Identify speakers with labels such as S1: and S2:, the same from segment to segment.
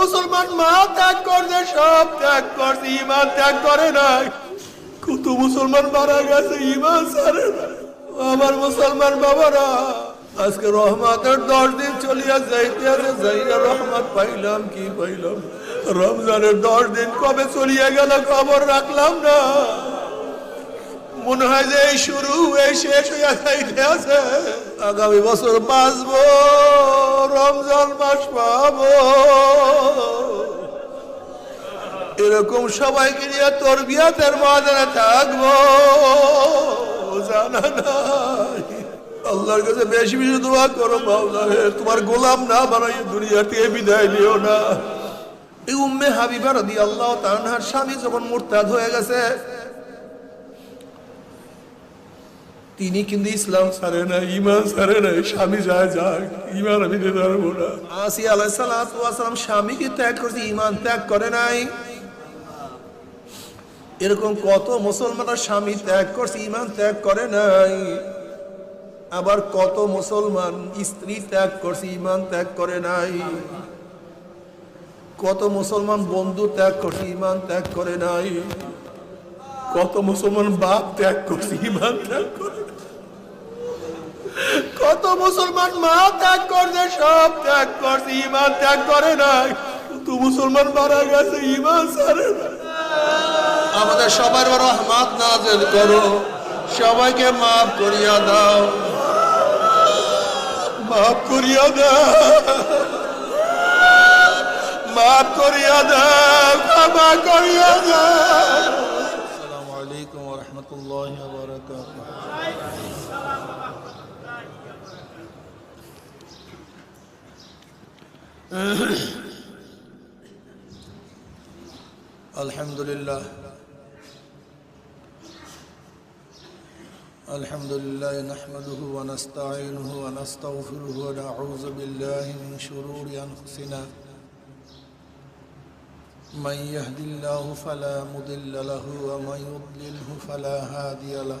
S1: মুসলমান মা ত্যাগ করছে, সব ত্যাগ করছে ইমান ত্যাগ করে নাই। কত মুসলমান মারা গেছে ইমান সারে আমার মুসলমান বাবারা, আজকে রহমতের দশ দিন চলিয়া যাইতে আছে, যাইয়া রহমত পাইলাম, কি পাইলাম? রমজানের দশ দিন কবে চলিয়া গেল খবর রাখলাম না। মনে হয় যে শুরু, এই শেষ হইয়া যাইতে আছে। আগামী বছর বাঁচবো, রমজান মাস পাব। এরকম সবাইকে নিয়ে তোর বিয়াতের মাঝে থাকব, জানা নাই। আল্লাহর কাছে বেশি বেশি দোয়া করো মাওলা তোমার গোলাম না বানাই দুনিয়া থেকে বিদায় নিও না। এই উম্মে হাবিবা রাদি আল্লাহ তানহার স্বামী যখন মোরতাদ হয়ে গেছে তিনি কিন্তু ইসলাম ছাড়ে না ইমান ছাড়ে না, স্বামী যায় যাক ইমান আমি না। আসি আলাহ সালাম স্বামীকে ত্যাগ করছে ইমান ত্যাগ করে নাই? এরকম কত মুসলমানের স্বামী ত্যাগ করছে ইমান ত্যাগ করে নাই। আবার কত মুসলমান স্ত্রী ত্যাগ করছে ইমান ত্যাগ করে নাই। কত মুসলমান বন্ধু ত্যাগ করছে ইমান ত্যাগ করে নাই। কত মুসলমান বাপ ত্যাগ করছে ইমান ত্যাগ করে। কত মুসলমান মা ত্যাগ করছে, সব ত্যাগ করছে ইমান ত্যাগ করে না কিন্তু মুসলমান মারা গেছে ইমান সারে আমাদের সবার বড় হাত নাজেল করো। সবাইকে মাফ করিয়া দাও। মাফ করিয়া দাও। মাফ করিয়া দাও, ক্ষমা করিয়া দাও।
S2: আসসালামু আলাইকুম ওয়া রাহমাতুল্লাহি ওয়া الحمد لله الحمد لله نحمده ونستعينه ونستغفره ونعوذ بالله من شرور أنفسنا من يهد الله فلا مضل له ومن يضلله فلا هادي له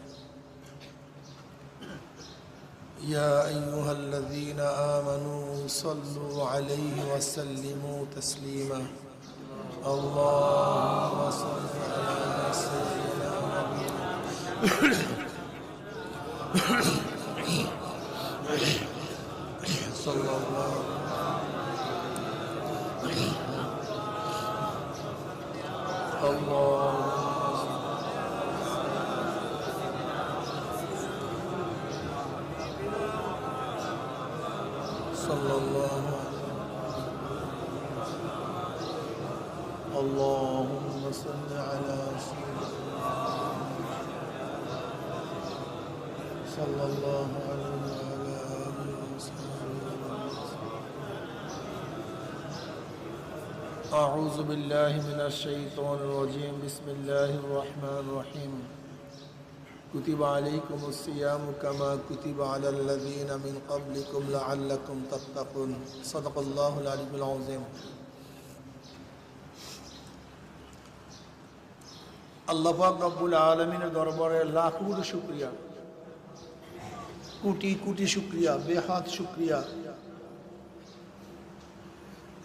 S2: يا أيها الذين آمنوا صلوا عليه وسلموا تسليما. اللهم صل على سيدنا محمد. اعوذ باللہ من الشیطان الرجیم بسم اللہ الرحمن الرحیم کتب علیکم السیام کما کتب علی الذین من قبلکم لعلکم تتقون. صدق اللہ العلی العظیم اللہ پاک رب العالمین دربار لاکھوں شکریہ، کوٹی کوٹی شکریہ، بے حد شکریہ.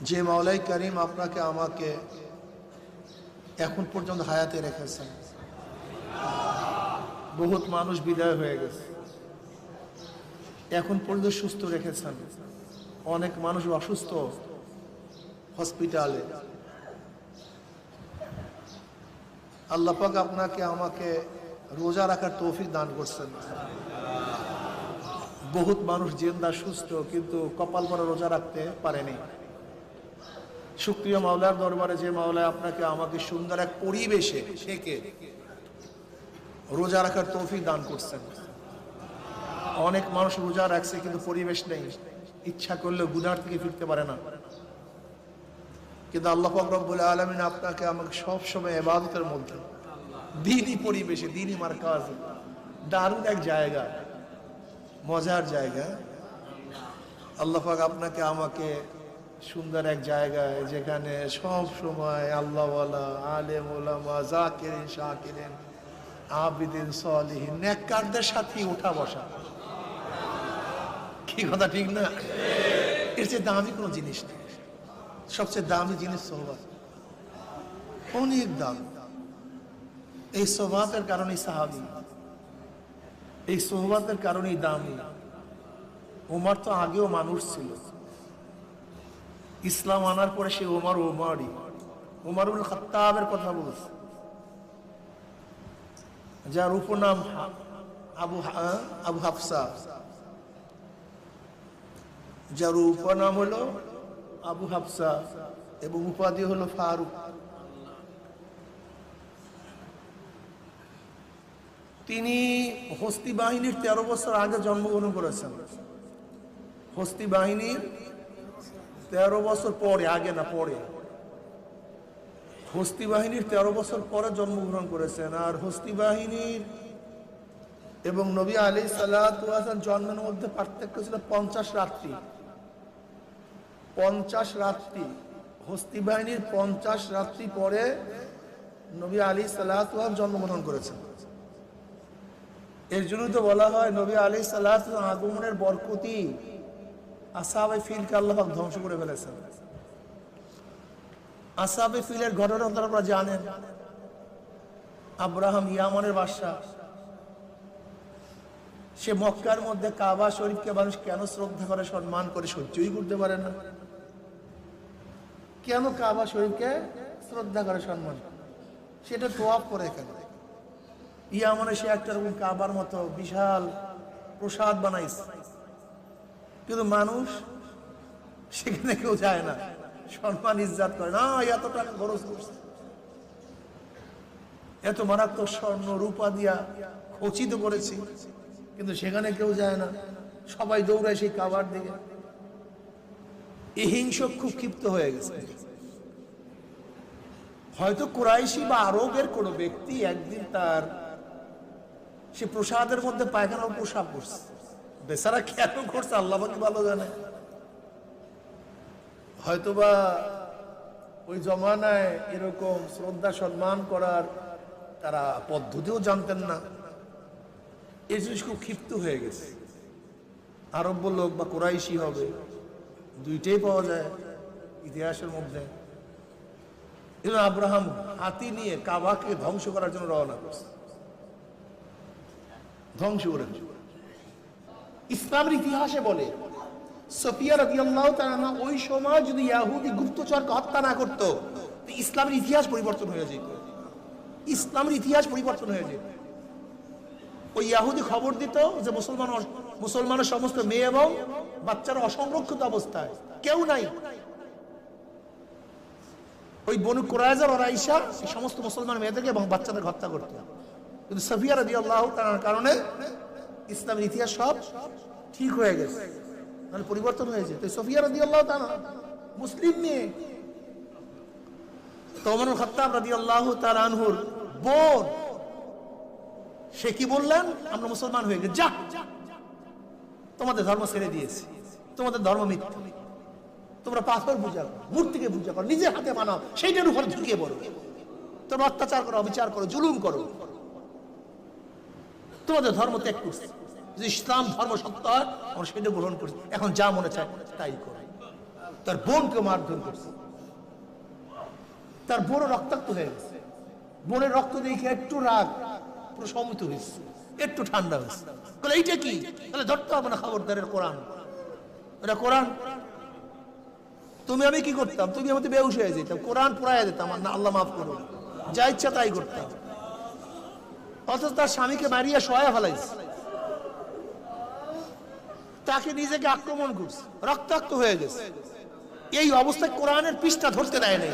S2: যে মাওলাই করিম আপনাকে আমাকে এখন পর্যন্ত হায়াতে রেখেছেন। বহুত মানুষ বিদায় হয়ে গেছে। এখন পর্যন্ত সুস্থ রেখেছেন। অনেক মানুষ অসুস্থ হসপিটালে। আল্লাহ পাক আপনাকে, আমাকে রোজা রাখার তৌফিক দান করছেন। বহুত মানুষ জেন্দা, সুস্থ, কিন্তু কপাল পরে রোজা রাখতে পারেনি। সুপ্রিয় মাওলার দরবারে যে মাওলায় আপনাকে আমাকে সুন্দর এক পরিবেশে থেকে রোজা রাখার তৌফিক দান করছেন। অনেক মানুষ রোজা রাখছে কিন্তু পরিবেশ নেই। ইচ্ছা করলে গুনার থেকে ফিরতে পারে না। কিন্তু আল্লাহ রব্বুল আলমিন আপনাকে আমাকে সব সময় এবাদতের মধ্যে দিনই পরিবেশে, দিনই মার্কাজ। দারুণ এক জায়গা। মজার জায়গা। আল্লাহফাক আপনাকে আমাকে সুন্দর এক জায়গায় যেখানে সব সময় আল্লাহওয়ালা, আলেম ওলামা জাকিরিন, শাকিরিন, আবিদিন, সলিহিন, নেককারদের সাথে উঠা বসা। কি কথা, ঠিক না? এর চেয়ে দামি কোনো জিনিস নেই। সবচেয়ে দামি জিনিস সোহবাত। অনেক দাম। এই সোহবাতের কারণেই সাহাবি। এই সোহবাতের কারণেই দামি। ওমার তো আগেও মানুষ ছিল। ইসলাম আনার পরে সে ওমার ওমারই ওমারুল খাত্তাবের কথা বলছে। যার উপনাম আবু আবু হাফসা। যার উপনাম হলো আবু হাফসা এবং উপাধি হলো ফারুক। তিনি হস্তি বাহিনীর তেরো বছর আগে জন্মগ্রহণ করেছেন। হস্তি বাহিনীর তেরো বছর পরে, আগে না পরে? হস্তি বাহিনীর তেরো বছর পরে জন্মগ্রহণ করেছেন, আর হস্তি বাহিনীর এবং নবী আলী সাল্লাহাম জন্মের মধ্যে পার্থক্য ছিল পঞ্চাশ রাত্রি। পঞ্চাশ রাত্রি। হস্তি বাহিনীর পঞ্চাশ রাত্রি পরে নবী আলী সাল্লাহাম জন্মগ্রহণ করেছেন। এর জন্য তো বলা হয় নবী আলী সাল্লাহ আগমনের বরকতি আসাবে ফিলকে আল্লাহ ধ্বংস করে ফেলেছেন। আসাবে ফিলের ঘটনা জানেন। আব্রাহাম বাদশাহ। সে মক্কার মধ্যে কাবা শরীফকে মানুষ কেন শ্রদ্ধা করে, সম্মান করে, সহ্যই করতে পারে না? কেন কাবা শরীফকে শ্রদ্ধা করে, সম্মান সেটা তোয়াপ করে কেন? ইয়ামনে সে একটা রকম কাবার মতো বিশাল প্রসাদ বানাইছে। কিন্তু মানুষ সেখানে কেউ যায় না। সম্মান ইজ্জাত করে না এত টাকা খরচ করছে। এত মারাত্মক স্বর্ণ, রূপা দিয়া খচিত করেছি, কিন্তু সেখানে কেউ যায় না। সবাই দৌড়ায় সেই কাবার দিকে। এই হিংসক খুব ক্ষিপ্ত হয়ে গেছে। হয়তো কোরাইশি বা আরবের কোনো ব্যক্তি একদিন তার সে প্রসাদের মধ্যে পায়খানা প্রসাব করছে। বেচারা কেন করছে? আল্লাহ কি ভালো জানে। হয়তোবা ওই জমানায় এরকম শ্রদ্ধা সম্মান করার তারা পদ্ধতিও জানতেন না। এই জিনিস খুব ক্ষিপ্ত হয়ে গেছে। আরব্য লোক বা কোরাইশি হবে, দুইটাই পাওয়া যায় ইতিহাসের মধ্যে। এজন্য আব্রাহাম হাতি নিয়ে কাবাকে ধ্বংস করার জন্য রওনা করছে। ধ্বংস করে। ইসলামের ইতিহাসে বলে, সফিয়া রাদিয়াল্লাহু তাআলা ওই সময় যদি ইয়াহুদি গুপ্তচরকে হত্যা না করত ইসলামের ইতিহাস পরিবর্তন হয়ে যেত। ইসলামের ইতিহাস পরিবর্তন হয়ে যেত। ওই ইয়াহুদি খবর দিত যে মুসলমান মুসলমানের সমস্ত মেয়ে এবং বাচ্চারা অসংরক্ষিত অবস্থায়, কেউ নাই। ওই বনু কোরআজার ওরা এই সমস্ত মুসলমান মেয়েদেরকে এবং বাচ্চাদের হত্যা করত। কিন্তু সফিয়া রাদি আল্লাহ তার কারণে ইসলামের ইতিহাস সব ঠিক হয়ে গেছে। মানে পরিবর্তন হয়েছে তো সফিয়া রাদি আল্লাহ মুসলিম মেয়ে খত্তাব আল্লাহ তার আনহুর বোন, সে কি বললেন? আমরা মুসলমান হয়ে গেছি। যা তোমাদের ধর্ম ছেড়ে দিয়েছি। তোমাদের ধর্ম মিথ্যা। তোমরা পাথর পূজা মূর্তিকে পূজা করো, নিজের হাতে বানাও, সেইটার উপরে ঝুঁকিয়ে পড়ো। তোমরা অত্যাচার করো, অবিচার করো, জুলুম করো। তোমাদের ধর্ম ত্যাগ করছে। যদি ইসলাম ধর্ম সত্য হয়, আমরা সেটা গ্রহণ করছি। এখন যা মনে চায়, তাই করো তার বোনকে মারধর করছে। তার বোনও রক্তাক্ত হয়ে গেছে। বোনের রক্ত দেখে একটু রাগ পুরো সমিত হয়েছে। একটু ঠান্ডা হয়েছে। বলে, এইটা কি? তাহলে ধরতে হবে না খবরদারের কোরআন। এটা কোরআন? তুমি আমি কি করতাম? তুমি আমাদের বেউস হয়ে যেতাম। কোরআন পড়াই দিতাম। আর না আল্লাহ মাফ করো যা ইচ্ছা তাই করতাম। অথচ তার স্বামীকে মারিয়া সহায় ফেলাইছে। তাকে নিজেকে আক্রমণ করছে, রক্তাক্ত হয়ে গেছে। এই অবস্থায় কোরআনের পৃষ্ঠা ধরতে দেয় নাই।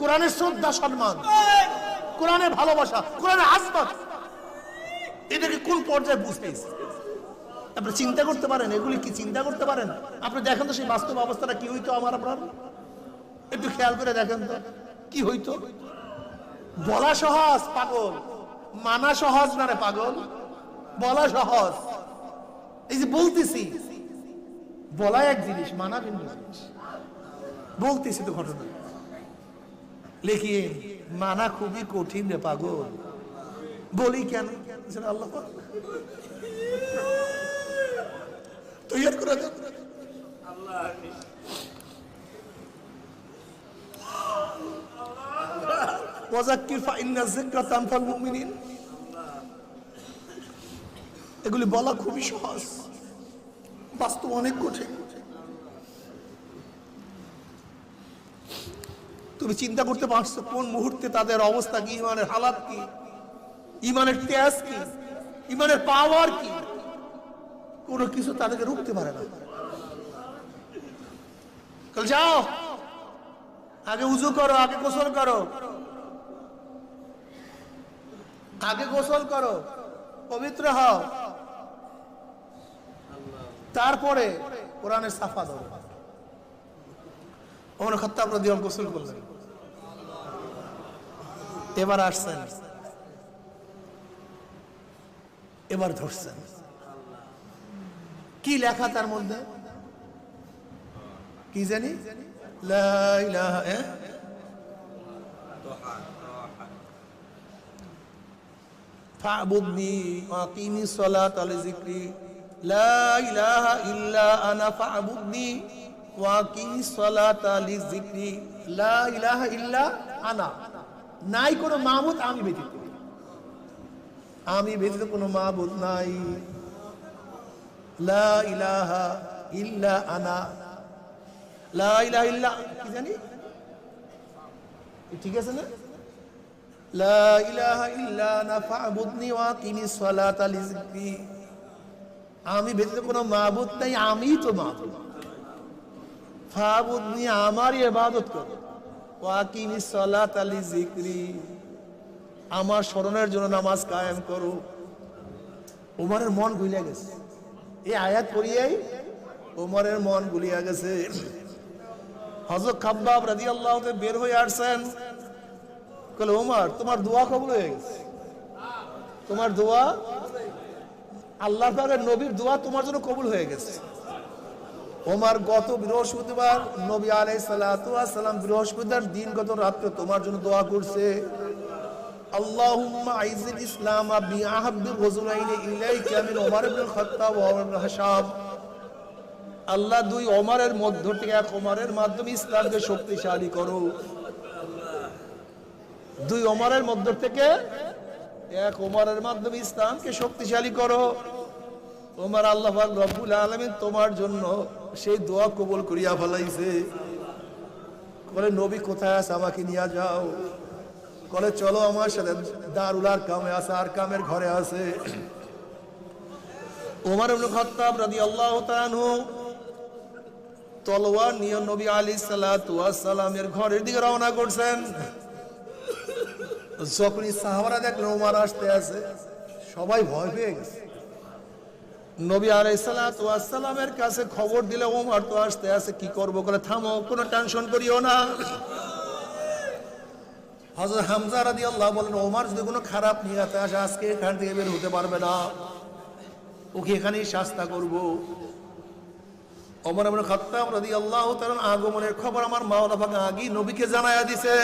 S2: কোরআনের শ্রদ্ধা, সম্মান, কোরআনের ভালোবাসা, কোরআনের আসবাদ এটাকে কোন পর্যায়ে বুঝতেছে আপনি চিন্তা করতে পারেন, এগুলি কি চিন্তা করতে পারেন? আপনি দেখেন তো সেই বাস্তব অবস্থাটা কি হইতো আমার আপনার? একটু খেয়াল করে দেখেন তো, কি হইতো? বলা সহজ, পাগল। মানা সহজ না রে পাগল? বলা সহজ। এই যে বলতেছি বলা এক জিনিস, মানা ভিন্ন জিনিস। বলতেছি তো ঘটনা। লেখিয়ে মানা খুবই কঠিন রে পাগল। বলি কেন? আল্লাহ। তৈয়ার করা যাবে এগুলি বলা খুবই সহজ। বাস্তব অনেক কঠিন। তুমি চিন্তা করতে পারছ কোন মুহূর্তে তাদের অবস্থা কি, ইমানের হালাত কি, ইমানের তেজ কি, ইমানের পাওয়ার কি? কোনো কিছু তাদেরকে রুখতে পারে না। যাও, আগে উজু করো, আগে গোসল করো। আগে গোসল করো, পবিত্র হও। তারপরে কোরআনের সাফা ধরো। ওমর খত্তাব আনহু গোসল করলেন। এবার আসছেন। এবার ধরছেন। কি লেখা তার মধ্যে? কি জানি? লা ইলাহা ফাবুদনি আকিমি সলাত আলি লা ইলাহা ইল্লা আনা ফাবুদনি ওয়াকিমি সলাত আলি জিক্রি লা ইলাহা ইল্লা আনা। নাই কোনো মাহমুদ আমি ব্যতীত। আমি ব্যতীত কোনো মাহবুদ নাই। লা ইলাহা ইল্লা আনা। লা ইলাহা ইল্লা কি জানি? ঠিক আছে না? ইলাহা ইল্লা আনা ফা'বুদনি ওয়া আকিমিস সালাতা লিযিকরি। আমি ব্যতীত কোনো মাবুদ নাই আমি তো মাবুদ। ফা'বুদনি, আমারই ইবাদত করো। ওয়া আকিমিস সালাতা লিযিকরি। আমার স্মরণের জন্য নামাজ কায়েম করো। ওমরের মন গুলিয়া গেছে। এই আয়াত পড়িয়াই ওমরের মন গুলিয়া গেছে। হযরত খাব্বাব রাদিয়াল্লাহু তাআলা বের হয়ে আসছেন। কলে ওমর, তোমার দোয়া কবুল হয়ে গেছে। তোমার দোয়া, আল্লাহ নবীর দোয়া তোমার জন্য কবুল হয়ে গেছে। ওমর গত বৃহস্পতিবার নবী আলাই সালাম বৃহস্পতিবার দিন গত রাত্রে তোমার জন্য দোয়া করছে আল্লাহ দুই ওমরের মধ্য থেকে এক ওমরের মাধ্যমে ইসলামকে শক্তিশালী করো। দুই ওমরের মধ্য থেকে এক ওমরের মাধ্যমে ইসলামকে শক্তিশালী করো। ওমর আল্লাহ পাক রব্বুল আলামিন তোমার জন্য সেই দোয়া কবল করিয়া ফেলাইছে। বলে নবী কোথায় আছে? আমাকে নিয়ে যাও। বলে চলো আমার সাথে দারুলার কামে আছে আর কামের ঘরে আছে। ওমর খাত্তাব রাদিয়াল্লাহু তাআলা তলোয়ার নিয়ে নবী আলী সালামের ঘরের দিকে রওনা করছেন। যখনই সাহাবারা দেখলেন ওমার আসতে আছে সবাই ভয় পেয়ে গেছে। নবী আলাইসালামের কাছে খবর দিলে ওমর তো আসতে আছে কি করব? করে থামো, কোনো টেনশন করিও না। হজরত হামজা রাদি আল্লাহ বলেন ওমার যদি কোনো খারাপ নিয়াতে আসে, আজকে এখান থেকে বের হতে পারবে না। ওকে এখানেই শাস্তা করব। ওমর আমরা খাত্তাব রাদি আল্লাহ তার আগমনের খবর আমার মাওলা ভাগে আগেই নবীকে জানায়া দিছে।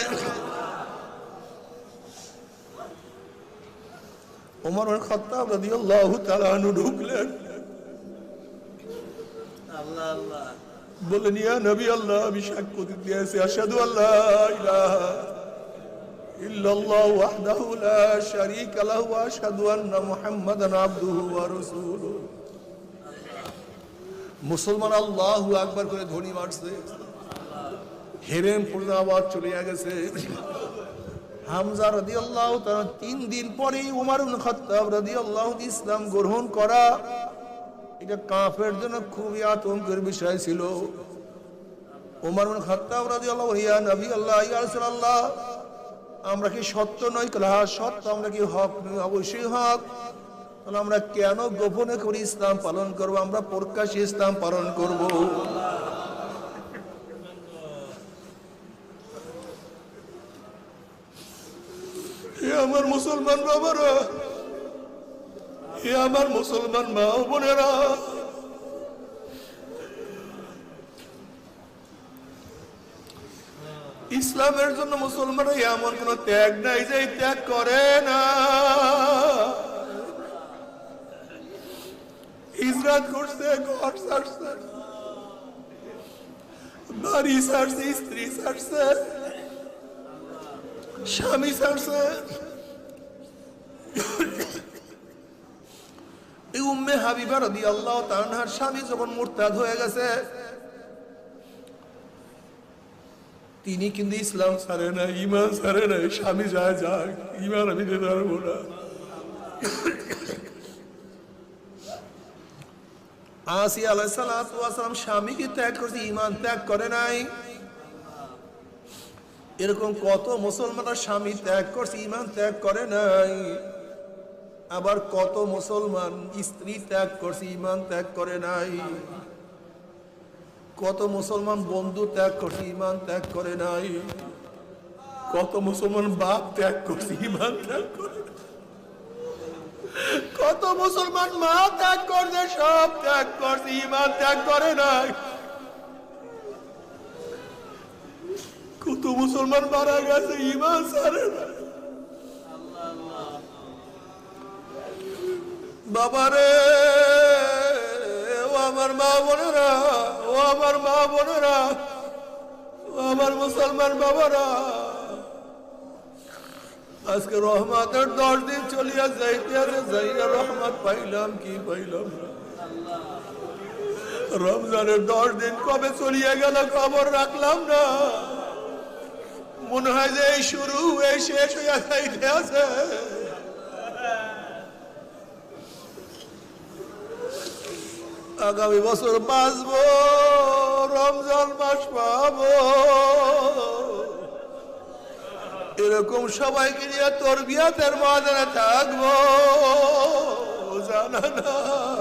S2: ওমর খত্তাব রাদিয়াল্লাহু তাআলা আনহু ঢুকলেন। বললেন ইয়া নবী আল্লাহ আমি সাক্ষ্য দিতে আছি আশহাদু আল্লাহ ইলাহা ইল্লাল্লাহ ওয়াহদাহু লা শারীকা লাহু ওয়া আশহাদু আন্না মুহাম্মাদান আবদুহু ওয়া রাসূলুহু। মুসলমান আল্লাহু আকবার করে ধ্বনি মারছে। হেরেম পূর্ণ আওয়াজ চলে গেছে। হামজা রাদিয়াল্লাহু তাআলা তিন দিন পরেই উমর খাত্তাব রাদিয়াল্লাহু ইসলাম গ্রহণ করা। এটা কাফের জন্য খুবই আতঙ্কের বিষয় ছিল। উমর ইয়া নবী আল্লাহ, ইয়া রাসূলুল্লাহ, আমরা কি সত্য নই? কলা সত্য, আমরা কি হক অবশ্যই হক। তাহলে আমরা কেন গোপনে করে ইসলাম পালন করব? আমরা প্রকাশ্যে ইসলাম পালন করব। আমার মুসলমান বাবারা হে আমার মুসলমান মা বোনেরা। ইসলামের জন্য মুসলমানরা এমন কোন ত্যাগ নাই যে ত্যাগ করে না। হিজরত করছে, ঘর ছাড়ছে, বাড়ি ছাড়ছে, স্ত্রী ছাড়ছে। স্বামী ছাড়ছে। এই উম্মে হাবিবা রদি আল্লাহ তার স্বামী যখন মোরতাদ হয়ে গেছে, তিনি কিন্তু ইসলাম ছাড়ে না ইমান ছাড়ে না স্বামী যায় যাক ইমান আমি দিতে পারব না। আসি আলাইসালাম স্বামীকে ত্যাগ করছে ইমান ত্যাগ করে নাই। এরকম কত মুসলমানরা স্বামী ত্যাগ করছে ইমান ত্যাগ করে নাই। আবার কত মুসলমান স্ত্রী ত্যাগ করছে ইমান ত্যাগ করে নাই। কত মুসলমান বন্ধু ত্যাগ করছে ইমান ত্যাগ করে নাই। কত মুসলমান বাপ ত্যাগ করছে ইমান ত্যাগ করে কত মুসলমান মা ত্যাগ করছে, সব ত্যাগ করছে ইমান ত্যাগ করে নাই। কত মুসলমান মারা গেছে ইমান সারে বাবারে, ও আমার মা বোনেরা, ও আমার মা বোনেরা, ও আমার মুসলমান বাবারা। আজকে রহমাতের দশ দিন চলিয়া যাইতে আছে যাইয়া রহমত পাইলাম, কি পাইলাম রমজানের দশ দিন কবে চলিয়া গেল খবর রাখলাম না। মনে হয় যে শুরু, এই শেষ হইয়া যাইতে আছে। আগামী বছর বাঁচবো, রমজান মাস পাব। এরকম সবাইকে নিয়ে তোর বিয়াতের মাঝে থাকব। জানা নাই।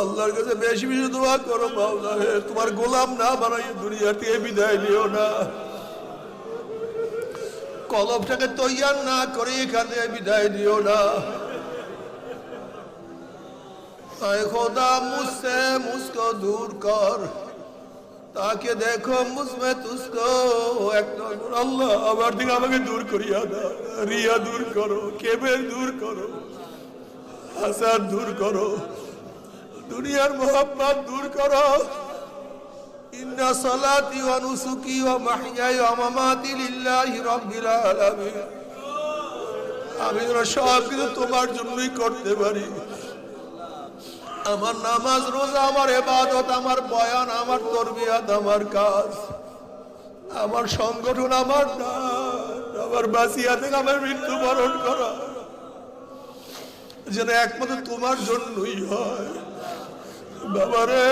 S2: আল্লাহর কাছে বেশি বেশি দোয়া করো মাওলা তোমার গোলাম না বানাই দুনিয়া থেকে বিদায় নিও না। কলপটাকে তৈয়ার না করে এখানে বিদায় দিও না। তাই খোদা মুসে, মুসকো দূর কর। তাকে দেখো মুঝমে তুসকো একটা আল্লাহ আমার দিকে আমাকে দূর করিয়া দাও। রিয়া দূর করো, কেবের দূর করো হাসান দূর করো, দুনিয়ার মোহাম্মত দূর করো। ইন্না সালাতি ওয়া নুসুকি ওয়া মাহইয়াই ওয়া মামাতি লিল্লাহি রাব্বিল আলামিন। আমি সব কিছু তোমার জন্যই করতে পারি। আমার নামাজ, রোজা, আমার এবাদত আমার বয়ান, আমার তরবিয়াত, আমার কাজ, আমার সংগঠন আমার আমার বাসিয়া থেকে আমার মৃত্যুবরণ করা, যেন একমাত্র তোমার জন্যই হয়। বাবারে,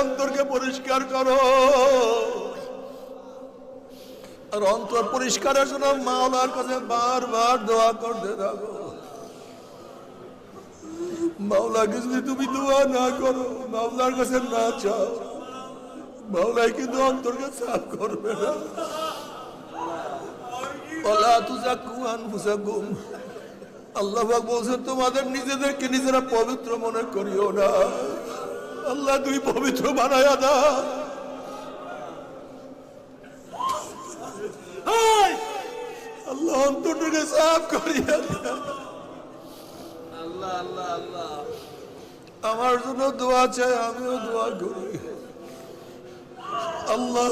S2: অন্তরকে পরিষ্কার করো। আর অন্তর পরিষ্কারের জন্য মাওলার কাছে বারবার দোয়া করতে থাকো। মাওলাকে যদি তুমি দোয়া না করো, মাওলার কাছে না চাও, মাওলাই কিন্তু অন্তরকে সাফ করবে না। আল্লাহ বলছেন, তোমাদের নিজেদেরকে নিজেরা পবিত্র মনে করিও না। আল্লাহ তুই পবিত্র বানায়া দা আল্লাহ অন্তরটাকে সাফ করিয়া দা
S1: আল্লাহ আল্লাহ আল্লাহ
S2: আমার জন্য দোয়া চাই, আমিও দোয়া করি। আল্লাহ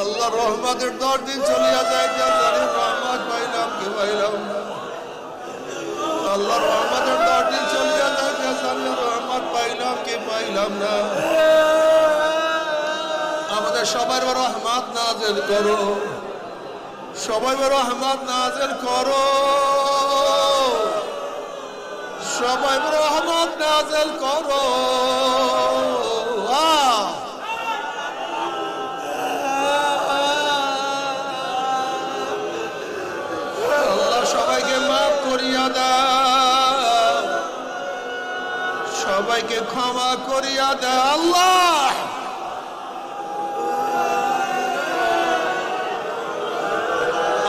S2: আল্লাহ রহমাতের দশ দিন চলিয়া যায় রহমত পাইলাম, কি পাইলাম আল্লাহ রহমান পাইলাম না। আমাদের সবার রহমত নাজেল করো। সবাই রহমত নাজেল করো। সবাই রহমত নাজেল করো। সবাইকে মাফ করিয়া দাও। সবাইকে ক্ষমা করিয়া দাও আল্লাহ।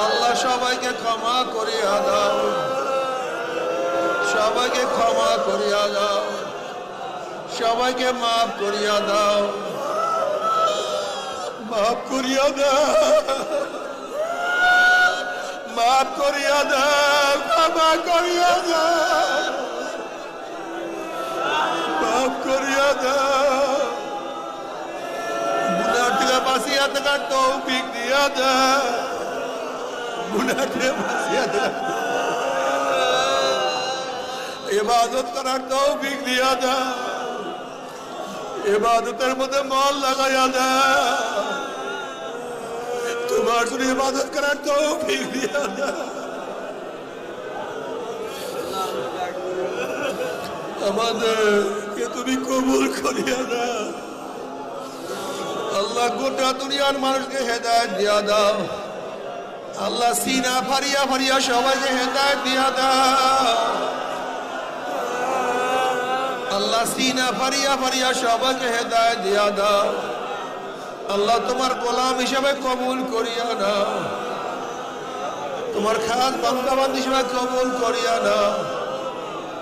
S2: আল্লাহ সবাইকে ক্ষমা করিয়া দাও। সবাইকে ক্ষমা করিয়া দাও। সবাইকে মাফ করিয়া দাও। মাফ করিয়া দাও। মাফ করিয়া দাও। ক্ষমা করিয়া দাও। করিয়া দাও গুনার থেকে বাঁচিয়া থাকার তৌফিক দিয়া দাও গুনার থেকে বাঁচিয়া থাকার ইবাদত করার তৌফিক দিয়া দাও ইবাদতের মধ্যে মন লাগাইয়া দাও তোমার জন্য ইবাদত করার দাও আমাদেরকে তুমি কবুল করিয়া দাও। আল্লাহ গোটা দুনিয়ার মানুষকে হেদায়ত দিয়া দাও। আল্লাহ সিনা ফারিয়া ফারিয়া সবাইকে হেদায়ত দিয়া দাও। আল্লাহ সিনা ফারিয়া ফারিয়া সবাইকে হেদায়ত দিয়া দাও। আল্লাহ তোমার গোলাম হিসাবে কবুল করিয়া নাও। তোমার খাস বান্দাবান্দি হিসাবে কবুল করিয়া নাও।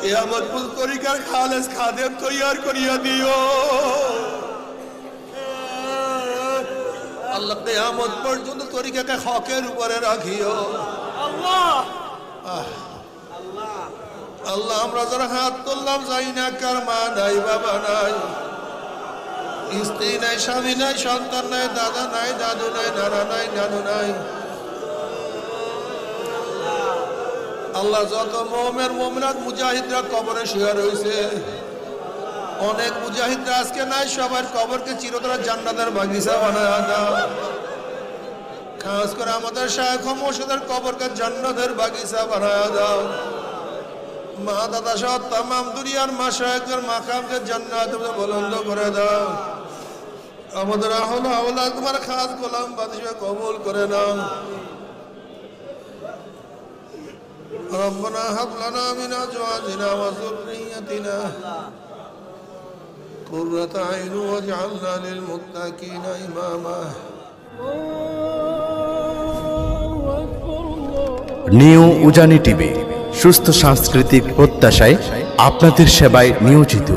S2: কিয়ামত পর্যন্ত তরিকার খালেস খাদেম তৈয়ার করিয়া দিও। আল্লাহ কিয়ামত পর্যন্ত তরিকাকে হকের উপরে রাখিও।
S1: আল্লাহ
S2: আল্লাহ, আমরা যারা হাত তুললাম, যাই না কার মা নাই, বাবা নাই। স্ত্রী নাই, স্বামী নাই, সন্তান নাই, দাদা নাই, দাদু নাই, নানা নাই, নানু নাই। আল্লাহ যত মোমের মোমনাথ মুজাহিদরা কবরে শুয়ে রয়েছে। অনেক মুজাহিদরা আজকে নাই, সবার কবরকে চিরতরা জান্নাতের বাগিচা বানায় দাও খাস করে আমাদের শায়খ মোর্শেদের কবরকে জান্নাতের বাগিচা বানায় দাও মা, দাদা সহ তামাম দুনিয়ার মা শায়কদের মাকামকে জান্নাত বলন্দ করে দাও আমাদের আহল আওলা তোমার খাস গোলাম বাদশাহ কবুল করে নাও। ربنا هب لنا من ازواجنا وذريتنا قرة عين واجعلنا للمتقين اماما
S3: নিউ উজানি টিভি সুস্থ সাংস্কৃতিক প্রত্যাশায় আপনাদের সেবায় নিয়োজিত